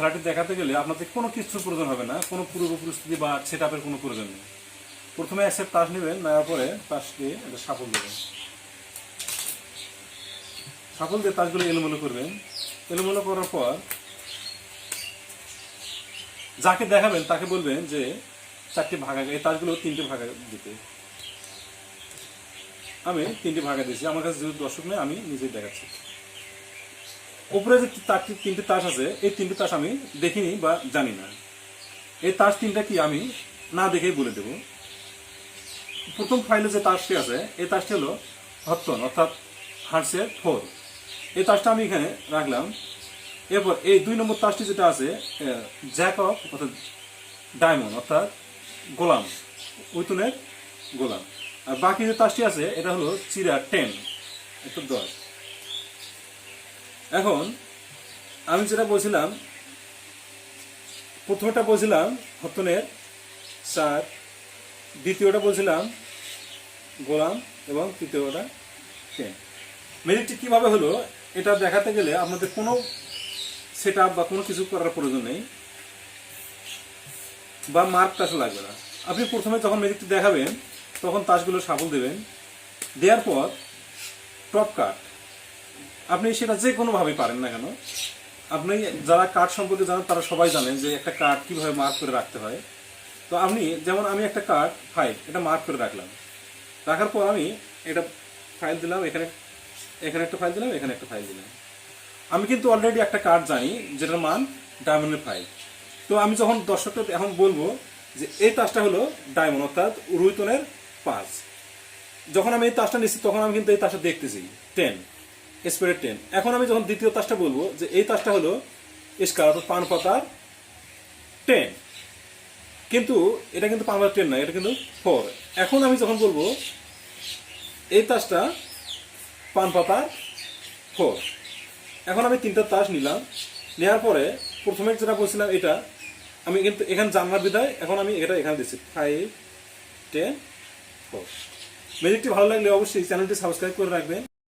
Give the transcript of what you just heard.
খেলাটি দেখাতে গেলে আপনাদের কোনো কিছুর প্রয়োজন হবে না, কোনো পূর্ব পরিস্থিতি বা সেট আপের কোনো প্রয়োজন নেই। প্রথমে এক সেট তাস নেবেন, নেওয়ার পরে তাসকে একটা সাফল দেবেন। সাফল দিয়ে তাসগুলো এলোমেলো করবেন। এলোমেলো করার পর যাকে দেখাবেন তাকে বলবেন যে চারটি ভাগা এই তাসগুলো তিনটে ভাগা দিতে। আমি তিনটে ভাগা দিয়েছি, আমার কাছে যেহেতু দর্শক নেই, আমি নিজেই দেখাচ্ছি। উপরে যে চারটি তিনটে তাস আছে, এই তিনটে তাস আমি দেখিনি বা জানি না। এই তাস তিনটা কি আমি না দেখেই বলে দেব। প্রথম ফাইলে যে তাসটি আছে, এই তাসটি হলো হত্তন অর্থাৎ হার্সের ফোর। এই তাসটা আমি এখানে রাখলাম। এরপর এই দুই নম্বর তাসটি যেটা আছে জ্যাক অফ অর্থাৎ ডায়মন্ড অর্থাৎ গোলাম উইতুনের গোলাম। আর বাকি যে তাসটি আছে, এটা হলো চিরা টেন একটা দশ। এখন আমি যেটা বলছিলাম, প্রথমটা বলছিলাম হতনের চার দ্বিতীয়টা বলছিলাম গোলাম এবং তৃতীয়টা টেন মেরিটটি কীভাবে হলো, এটা দেখাতে গেলে আপনাদের কোনো সেট বা কোনো কিছু করার প্রয়োজন নেই। বা মার্ক টাস লাগবে না। আপনি প্রথমে যখন মেজিকটি দেখাবেন, তখন তাসগুলো সাবল দেবেন। দেওয়ার পর টপ কাট আপনি সেটা যে কোনোভাবেই পারেন না কেন, আপনি যারা কার্ড সম্পর্কে জানেন তারা সবাই জানেন যে একটা কার্ড কীভাবে মার্ক করে রাখতে হয়। তো আপনি, যেমন আমি একটা কার্ড ফাইল এটা মার্ক করে রাখলাম। রাখার পর আমি এটা ফাইল দিলাম, এখানে এখানে একটা ফাইল দিলাম, এখানে একটা ফাইল দিলাম। আমি কিন্তু অলরেডি একটা কার্ড জানি, যেটার মান ডায়মন্ডের ফাইভ তো আমি যখন দর্শকটা এখন বলব যে এই তাসটা হলো ডায়মন্ড অর্থাৎ রুইতনের পাঁচ। যখন আমি এই তাসটা নিচ্ছি, তখন আমি কিন্তু এই তাসটা দেখতেছি টেন স্পেরের টেন এখন আমি যখন দ্বিতীয় তাসটা বলব, যে এই তাসটা হলো স্কার অর্থাৎ পান পাতার টেন কিন্তু এটা কিন্তু পান পাতার টেন না, এটা কিন্তু ফোর। এখন আমি যখন বলব, এই তাসটা পান পাতার ফোর। এখন আমি তিনটা তাস নিলাম। নেওয়ার পরে প্রথমে যেটা বলছিলাম এটা, আমি কিন্তু এখানে জানলার বিদায়, এখন আমি এটা এখানে দিচ্ছি। ফাইভ টেন ফোর ম্যাজিকটি ভালো লাগলে অবশ্যই চ্যানেলটি সাবস্ক্রাইব করে রাখবেন।